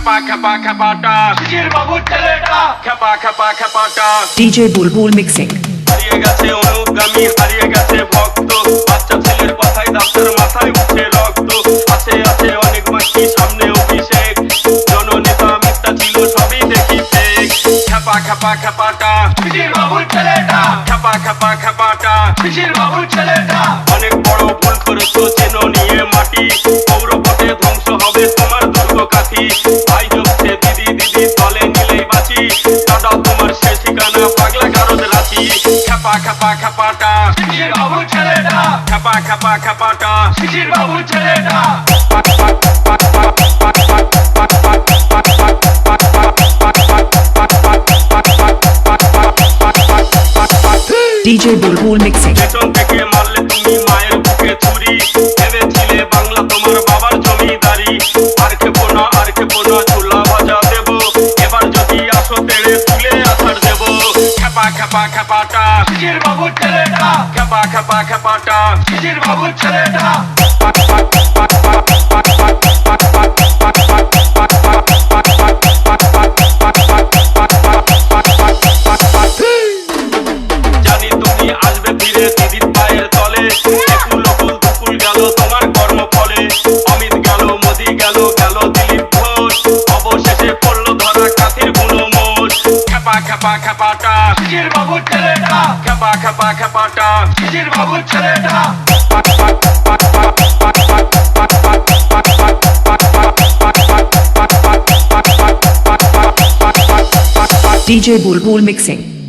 খেপা খেপা খেপাটা শিশির বাবুর ছেলেটা। খেপা খেপা খেপাটা DJ Bulbul Mixing. হারিয়ে গেছে অনুগামী হারিয়ে গেছে ভক্ত। বাচ্চা ছেলের কথাই দাসের মাথায় উঠে রক্ত। আছে আছে অনেক মাসি সামনে অভিষেক। জননেতা মিথ্যা ছিল সবই দেখি ফেক খেপা খেপা খেপাটা শিশির বাবুর ছেলেটা। খেপা খেপা খেপাটা শিশির বাবুর ছেলেটা। অনেক বড় ভুল করেছ চেন নিয়ে মাটি। खपा खपाटा शिशिर बाबू चलेटा खपा खपा खपाटा शिशिर बाबू चलेटा डीजे बुलबुल मिक्सिंग খেপা খেপা খেপাটা শিশির বাবুর ছেলেটা খেপা খেপা খেপাটা শিশির বাবুর ছেলেটা জানি তুমি আসবে ফিরে দিদির खपा खपाटा शिशिर बाबू चलेटा खपा खपा खपाटा शिशिर बाबू चलेटा DJ Bulbul Mixing